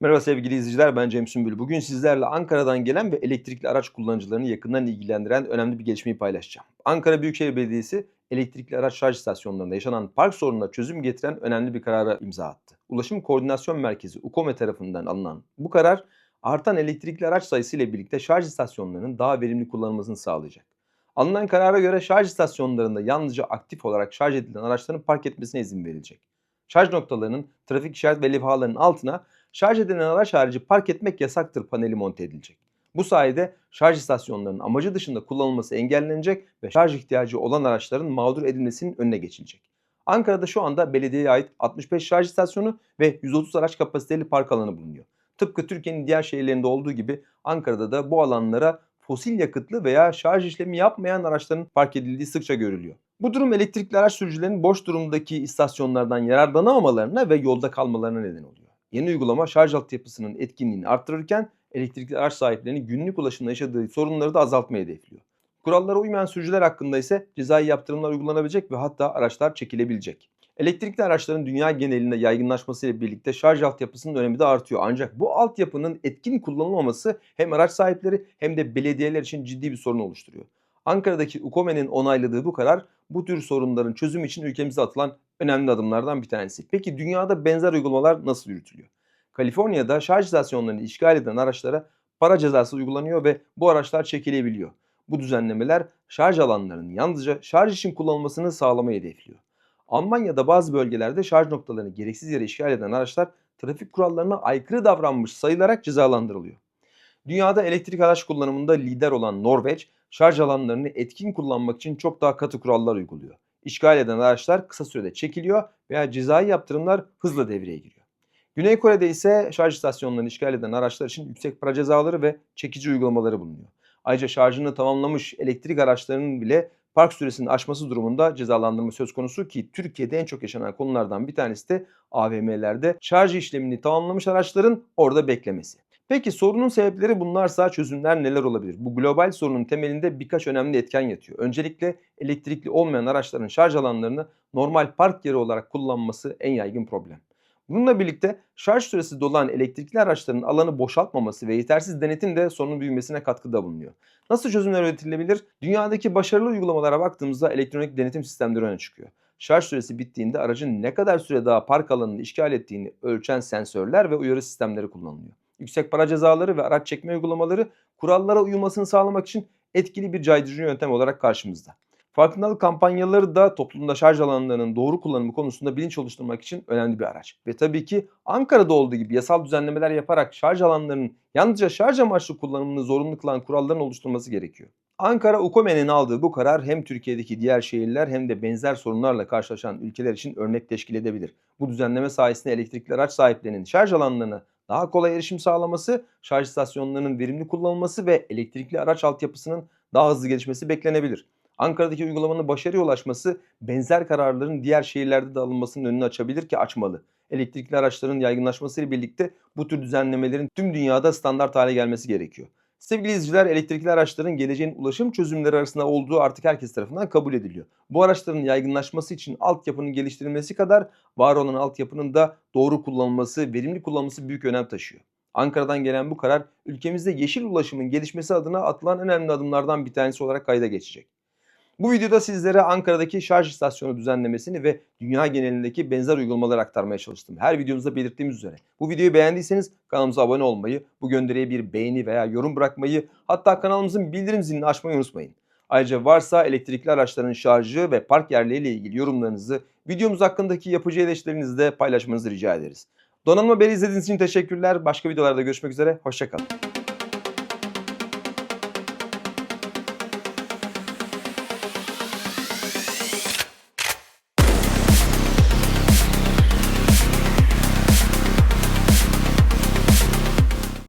Merhaba sevgili izleyiciler ben Cem Sümbül. Bugün sizlerle Ankara'dan gelen ve elektrikli araç kullanıcılarını yakından ilgilendiren önemli bir gelişmeyi paylaşacağım. Ankara Büyükşehir Belediyesi elektrikli araç şarj istasyonlarında yaşanan park sorununa çözüm getiren önemli bir karara imza attı. Ulaşım Koordinasyon Merkezi UKOME tarafından alınan bu karar artan elektrikli araç sayısı ile birlikte şarj istasyonlarının daha verimli kullanılmasını sağlayacak. Alınan karara göre şarj istasyonlarında yalnızca aktif olarak şarj edilen araçların park etmesine izin verilecek. Şarj noktalarının trafik işaret ve levhalarının altına şarj edilen araç harici park etmek yasaktır paneli monte edilecek. Bu sayede şarj istasyonlarının amacı dışında kullanılması engellenecek ve şarj ihtiyacı olan araçların mağdur edilmesinin önüne geçilecek. Ankara'da şu anda belediyeye ait 65 şarj istasyonu ve 130 araç kapasiteli park alanı bulunuyor. Tıpkı Türkiye'nin diğer şehirlerinde olduğu gibi Ankara'da da bu alanlara fosil yakıtlı veya şarj işlemi yapmayan araçların park edildiği sıkça görülüyor. Bu durum elektrikli araç sürücülerinin boş durumdaki istasyonlardan yararlanamamalarına ve yolda kalmalarına neden oluyor. Yeni uygulama şarj altyapısının etkinliğini arttırırken elektrikli araç sahiplerinin günlük ulaşımda yaşadığı sorunları da azaltmayı hedefliyor. Kurallara uymayan sürücüler hakkında ise cezai yaptırımlar uygulanabilecek ve hatta araçlar çekilebilecek. Elektrikli araçların dünya genelinde yaygınlaşmasıyla birlikte şarj altyapısının önemi de artıyor. Ancak bu altyapının etkin kullanılmaması hem araç sahipleri hem de belediyeler için ciddi bir sorun oluşturuyor. Ankara'daki UKOME'nin onayladığı bu karar bu tür sorunların çözümü için ülkemizde atılan önemli adımlardan bir tanesi. Peki dünyada benzer uygulamalar nasıl yürütülüyor? Kaliforniya'da şarj istasyonlarını işgal eden araçlara para cezası uygulanıyor ve bu araçlar çekilebiliyor. Bu düzenlemeler şarj alanlarının yalnızca şarj için kullanılmasını sağlamayı hedefliyor. Almanya'da bazı bölgelerde şarj noktalarını gereksiz yere işgal eden araçlar trafik kurallarına aykırı davranmış sayılarak cezalandırılıyor. Dünyada elektrik araç kullanımında lider olan Norveç, şarj alanlarını etkin kullanmak için çok daha katı kurallar uyguluyor. İşgal eden araçlar kısa sürede çekiliyor veya cezai yaptırımlar hızla devreye giriyor. Güney Kore'de ise şarj istasyonlarını işgal eden araçlar için yüksek para cezaları ve çekici uygulamaları bulunuyor. Ayrıca şarjını tamamlamış elektrik araçlarının bile park süresini aşması durumunda cezalandırma söz konusu ki Türkiye'de en çok yaşanan konulardan bir tanesi de AVM'lerde şarj işlemini tamamlamış araçların orada beklemesi. Peki sorunun sebepleri bunlarsa çözümler neler olabilir? Bu global sorunun temelinde birkaç önemli etken yatıyor. Öncelikle elektrikli olmayan araçların şarj alanlarını normal park yeri olarak kullanması en yaygın problem. Bununla birlikte şarj süresi dolan elektrikli araçların alanı boşaltmaması ve yetersiz denetim de sorunun büyümesine katkıda bulunuyor. Nasıl çözümler üretilebilir? Dünyadaki başarılı uygulamalara baktığımızda elektronik denetim sistemleri öne çıkıyor. Şarj süresi bittiğinde aracın ne kadar süre daha park alanını işgal ettiğini ölçen sensörler ve uyarı sistemleri kullanılıyor. Yüksek para cezaları ve araç çekme uygulamaları kurallara uyulmasını sağlamak için etkili bir caydırıcı yöntem olarak karşımızda. Farkındalık kampanyaları da toplumda şarj alanlarının doğru kullanımı konusunda bilinç oluşturmak için önemli bir araç. Ve tabii ki Ankara'da olduğu gibi yasal düzenlemeler yaparak şarj alanlarının yalnızca şarj amaçlı kullanımını zorunlu kılan kuralların oluşturulması gerekiyor. Ankara UKOME'nin aldığı bu karar hem Türkiye'deki diğer şehirler hem de benzer sorunlarla karşılaşan ülkeler için örnek teşkil edebilir. Bu düzenleme sayesinde elektrikli araç sahiplerinin şarj alanlarına daha kolay erişim sağlaması, şarj istasyonlarının verimli kullanılması ve elektrikli araç altyapısının daha hızlı gelişmesi beklenebilir. Ankara'daki uygulamanın başarıya ulaşması benzer kararların diğer şehirlerde de alınmasının önünü açabilir ki açmalı. Elektrikli araçların yaygınlaşmasıyla birlikte bu tür düzenlemelerin tüm dünyada standart hale gelmesi gerekiyor. Sevgili izleyiciler elektrikli araçların geleceğin ulaşım çözümleri arasında olduğu artık herkes tarafından kabul ediliyor. Bu araçların yaygınlaşması için altyapının geliştirilmesi kadar var olan altyapının da doğru kullanılması, verimli kullanılması büyük önem taşıyor. Ankara'dan gelen bu karar ülkemizde yeşil ulaşımın gelişmesi adına atılan önemli adımlardan bir tanesi olarak kayda geçecek. Bu videoda sizlere Ankara'daki şarj istasyonu düzenlemesini ve dünya genelindeki benzer uygulamaları aktarmaya çalıştım. Her videomuzda belirttiğimiz üzere. Bu videoyu beğendiyseniz kanalımıza abone olmayı, bu gönderiye bir beğeni veya yorum bırakmayı, hatta kanalımızın bildirim zilini açmayı unutmayın. Ayrıca varsa elektrikli araçların şarjı ve park yerleriyle ilgili yorumlarınızı, videomuz hakkındaki yapıcı eleştirilerinizi de paylaşmanızı rica ederiz. Donanma Beri izlediğiniz için teşekkürler. Başka videolarda görüşmek üzere. Hoşçakalın.